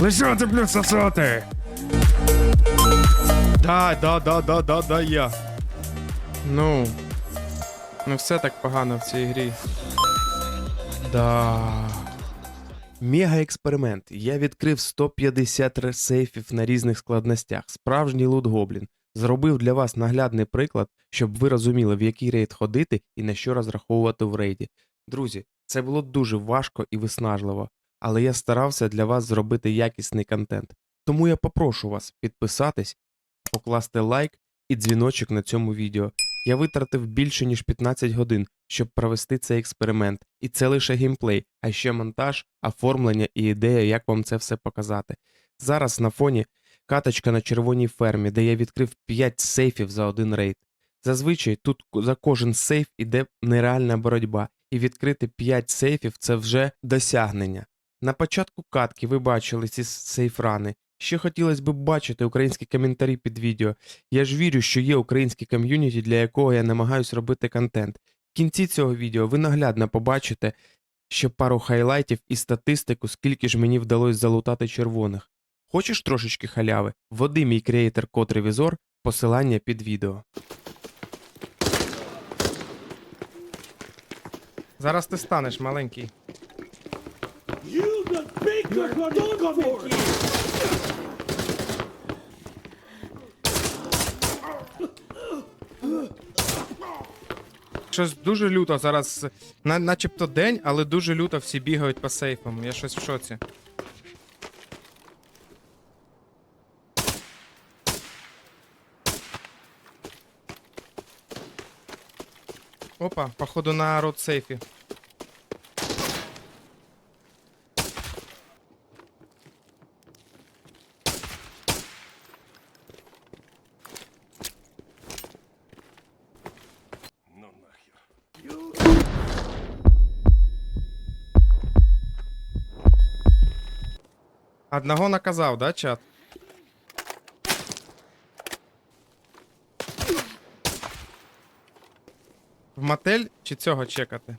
Лишати плюс сосоти! Да, да, да, да, да, да, я. Ну. Ну все так погано в цій грі. Да. Мега експеримент. Я відкрив 150 сейфів на різних складностях. Справжній лут гоблін. Зробив для вас наглядний приклад, щоб ви розуміли, в який рейд ходити і на що розраховувати в рейді. Друзі, це було дуже важко і виснажливо, але я старався для вас зробити якісний контент. Тому я попрошу вас підписатись, покласти лайк і дзвіночок на цьому відео. Я витратив більше ніж 15 годин, щоб провести цей експеримент, і це лише геймплей, а ще монтаж, оформлення і ідея, як вам це все показати. Зараз на фоні каточка на червоній фермі, де я відкрив 5 сейфів за один рейд. Зазвичай тут за кожен сейф іде нереальна боротьба, і відкрити 5 сейфів це вже досягнення. На початку катки ви бачили ці сейфрани. Ще хотілося б бачити українські коментарі під відео. Я ж вірю, що є українське ком'юніті, для якого я намагаюсь робити контент. В кінці цього відео ви наглядно побачите ще пару хайлайтів і статистику, скільки ж мені вдалося залутати червоних. Хочеш трошечки халяви? Води мій креатор код ревізор, посилання під відео. Зараз ти станеш маленький. Щось дуже люто зараз, на, начебто день, але дуже люто всі бігають по сейфам. Я щось в шоці. Опа, походу на рот сейфі. Одного наказав, да, чат? В мотель чи цього чекати?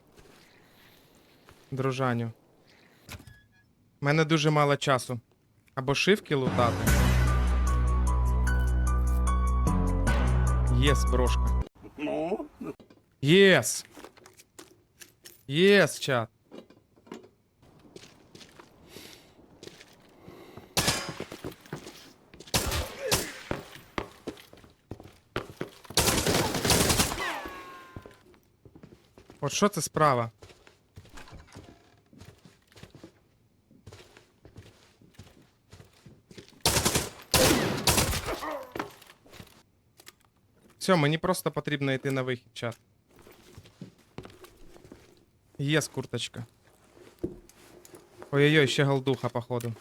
Дружаню. У мене дуже мало часу. Або шивки лутати. Єс, брошка. Єс. Єс, чат. От що це справа? Все, мені просто потрібно йти на вихід, чат. Є курточка. Ой-ой-ой, ще голдуха, походу.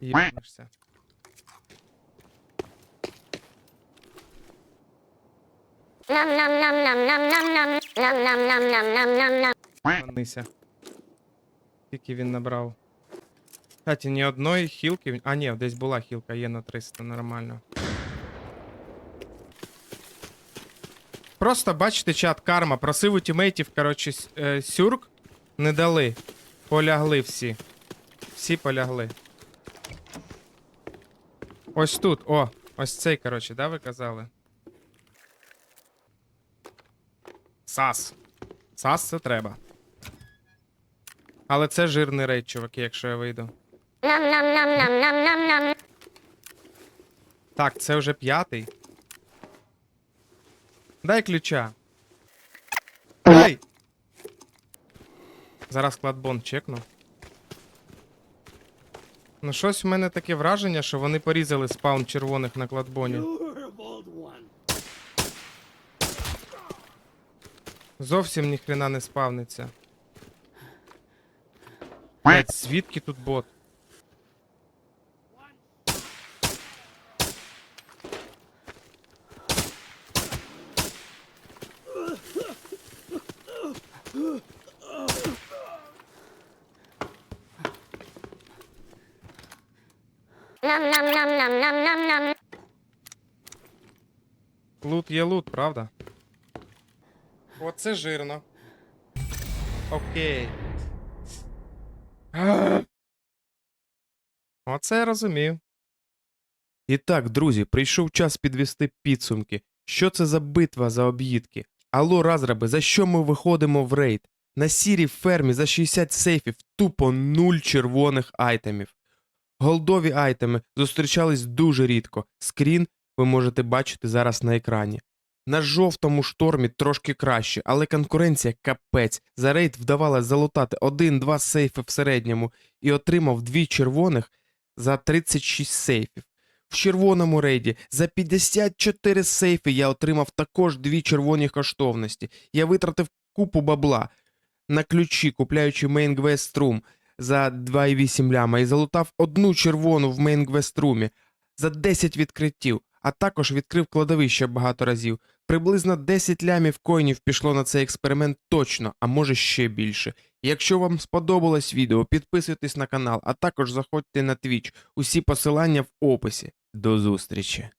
Єбнешся. Манися. Скільки він набрав. Кстати, ні одної хілки. А, ні, десь була хілка, є на 300, нормально. Просто бачите, чат карма. Просив у тімейтів, коротше, е, сюрк. Не дали. Полягли всі. Всі полягли. Ось тут, о, ось цей, коротше, да, ви казали? Сас. Сас це треба. Але це жирний рейд, чуваки, якщо я вийду. нам нам нам нам нам нам нам Так, це вже п'ятий. Дай ключа. Дай. Зараз кладбон чекну. Ну, щось в мене таке враження, що вони порізали спаун червоних на кладбоні. Зовсім ніхрена не спавниться. Блять, звідки тут бот? Лут є лут, правда? Оце жирно. Окей. Оце я розумію. І так, друзі, прийшов час підвести підсумки. Що це за битва за об'їдки? Алло, розраби, за що ми виходимо в рейд? На сірій фермі за 60 сейфів тупо нуль червоних айтемів. Голдові айтеми зустрічались дуже рідко. Скрін ви можете бачити зараз на екрані. На жовтому штормі трошки краще, але конкуренція капець. За рейд вдавалося залутати один-два сейфи в середньому і отримав дві червоних за 36 сейфів. В червоному рейді за 54 сейфи я отримав також дві червоні коштовності. Я витратив купу бабла на ключі, купляючи Room за 2,8 ляма і залутав одну червону в Room за 10 відкриттів, а також відкрив кладовище багато разів. Приблизно 10 лямів коїнів пішло на цей експеримент точно, а може ще більше. Якщо вам сподобалось відео, підписуйтесь на канал, а також заходьте на Twitch. Усі посилання в описі. До зустрічі!